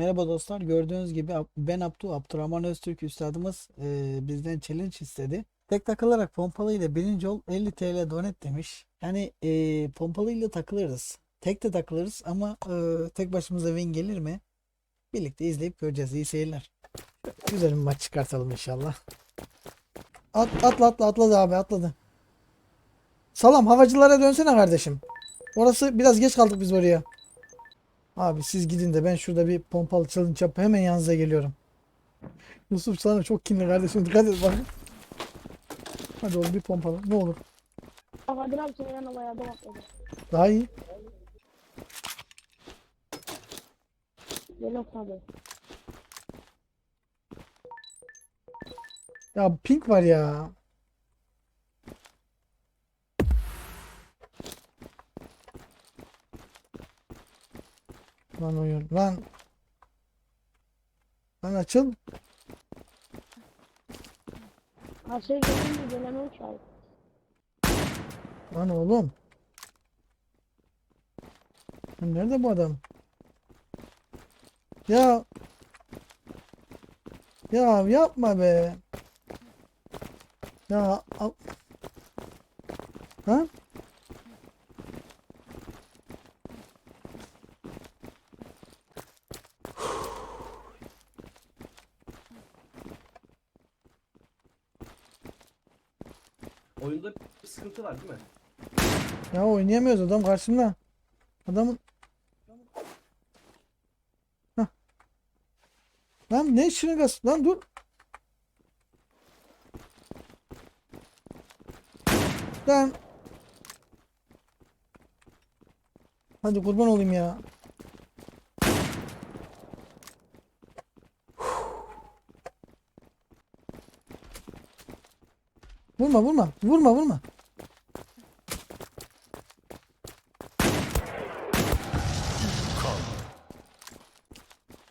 Merhaba dostlar. Gördüğünüz gibi ben Abdu, Abdurrahman Öztürk üstadımız e, bizden challenge istedi. Tek takılarak pompalı ile birinci ol 50 TL donet demiş. Yani e, pompalı ile takılırız. Tek de takılırız ama e, tek başımıza win gelir mi? Birlikte izleyip göreceğiz. İyi seyirler. Güzel bir maç çıkartalım inşallah. At, atla atla atladı abi atladı. Salam havacılara dönsene kardeşim. Orası biraz geç kaldık biz oraya. Abi siz gidin de ben şurada bir pompalı challenge yapıp hemen yanınıza geliyorum. Yusuf sana çok kinli kardeşim dikkat et bak. Hadi oğlum bir pompalı ne olur. Kadir abi senin yanına bayağı adam atladı. Daha iyi. Ya pink var ya. Lan oyun lan. Lan açıl. Karşıya gelince deneme uçağı. Lan oğlum. Lan Nerede bu adam? Ya. Ya yapma be. Ya. Ha? Oyunda bir sıkıntı var değil mi? Ya oynayamıyoruz adam karşımda. Adamın Hah. Lan ne şırıngası? Lan dur. Lan. Hadi kurban olayım ya. Vurma vurma. Vurma vurma.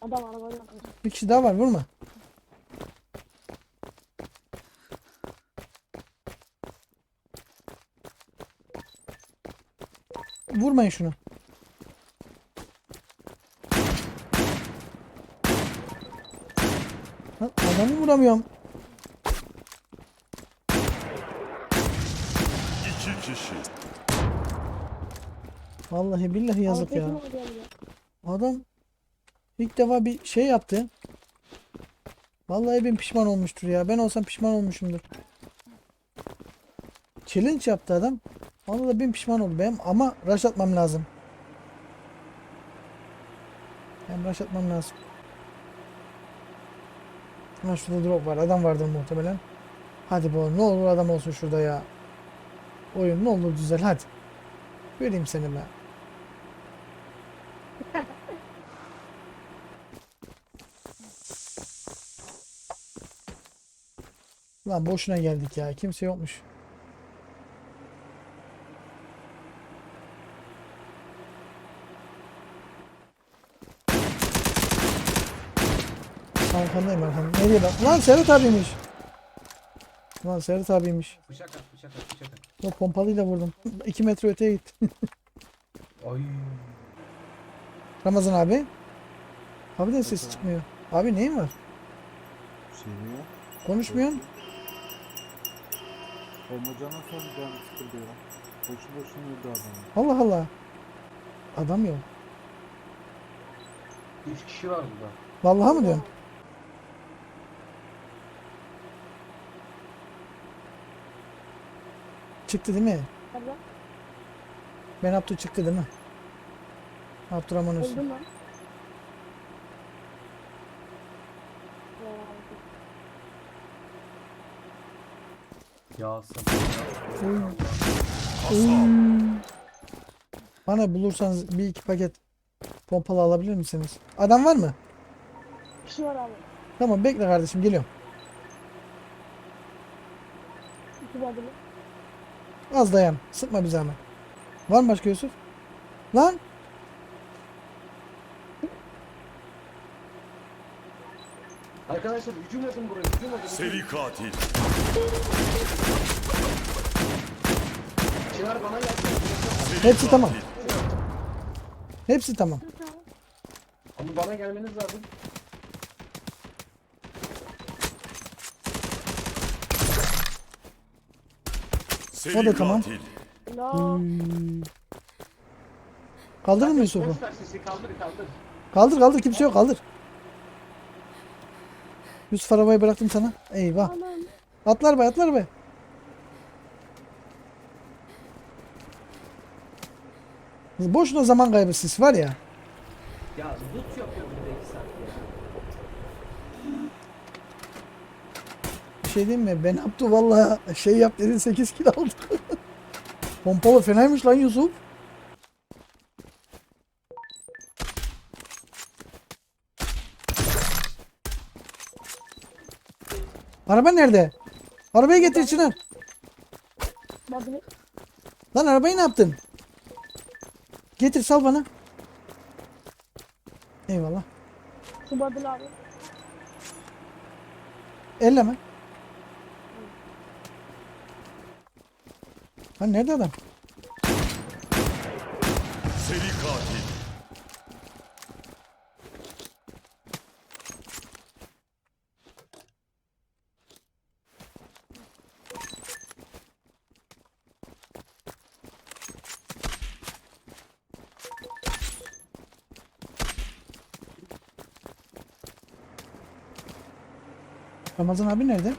Adam arabayla kaçtı. Bir kişi daha var vurma. Vurmayın şunu. Lan adamı vuramıyorum. İki kişi. Vallahi billahi yazık ya. Adam ilk defa bir şey yaptı. Vallahi ben pişman olmuştur ya. Ben olsam pişman olmuşumdur. Challenge yaptı adam. Vallahi ben pişman oldum. Benim ama rush atmam lazım. Ben rush atmam lazım. Ha şurada drop var. Adam vardır muhtemelen. Hadi bu ne olur adam olsun şurada ya. Oyun ne olur düzel hadi. Göreyim seni ben. Lan boşuna geldik ya. Kimse yokmuş. Arkandayım arkandayım. Nereye bak? Lan Serhat abiymiş. Lan Serhat abiymiş. Bıçak at, bıçak at, bıçak at. O pompalıyla vurdum. 2 metre öteye git. Ay. Ramazan abi. Abi de ses çıkmıyor. Abi neyin var? Yok. Konuşmuyorsun. Olmacana sor ben sıkıldı ya. Boşu boşuna öldü adamı. Allah Allah. Adam yok. Üç kişi var burada. Vallahi mı diyorsun? Çıktı değil mi? Lan. Ben Abdü çıktı değil mi? Abdurrahman Öztürk. Öldüm lan. Ya, Ya sabır. Oy. Oy. Bana bulursanız bir iki paket pompalı alabilir misiniz? Adam var mı? Bir şey var abi. Tamam bekle kardeşim geliyorum. İki. Az dayan. Sıkma bir zahmet. Var mı başka Yusuf? Lan! Arkadaşlar hücum edin buraya, hücum edin. Seri katil. Çınar bana gelsin. Seri Hepsi tamam. Hepsi tamam. Ama bana gelmeniz lazım. O da tamam. La. Hmm. Kaldırır mı Yusuf'u? Boş ver sesi kaldır kaldır. Kaldır kaldır kimse yok kaldır. Yusuf arabayı bıraktım sana. Eyvah. Anam. Atlar be atlar be. Boşuna zaman kaybı siz var ya. Ya loot yapıyor bir de iki saat ya. Bir şey diyeyim mi? Ben Abdu vallahi şey yap dedin 8 kilo aldık. Pompalı fenaymış lan Yusuf. Araba nerede? Arabayı getir Çınar. Lan arabayı ne yaptın? Getir sal bana. Eyvallah. Şu Badri abi. Elleme. Lan nerede adam? Seri katil. Ramazan abi nerede?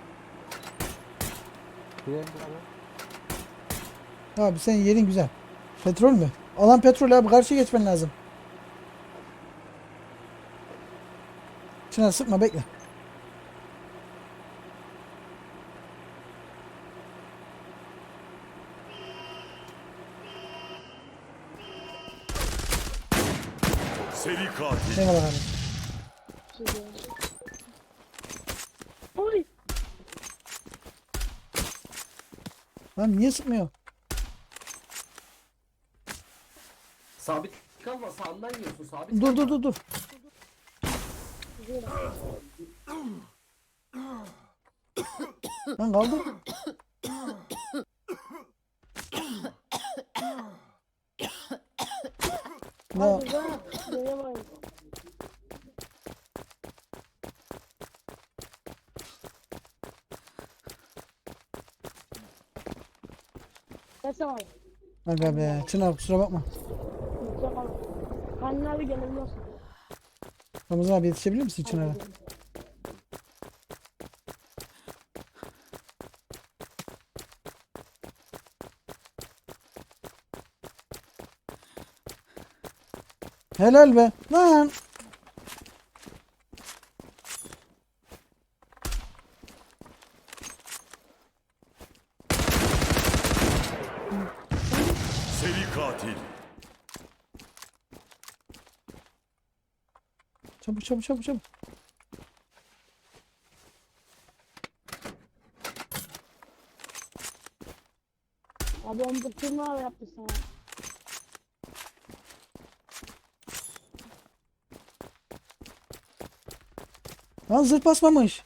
Abi senin yerin güzel. Petrol mü? Alan petrol abi karşıya geçmen lazım. Çınar sıkma bekle. Seri katil. Eyvallah abi. Şey diyorum. Oy. Lan niye sıkmıyor? Sabit kalma sağından yiyorsun sabit. Dur dur dur dur. Lan kaldır. Ya Hadi. Neye bayıldım. Desem abi. Aga be Çınar kusura bakma. Lütfen abi. Anne abi gelemiyorsun. Ramazan abi yetişebilir misin Çınar'a? Helal be. Lan. Katil. Çabuk çabuk çabuk çabuk. Abi 11 turnuva yaptı sana. Lan zırh basmamış.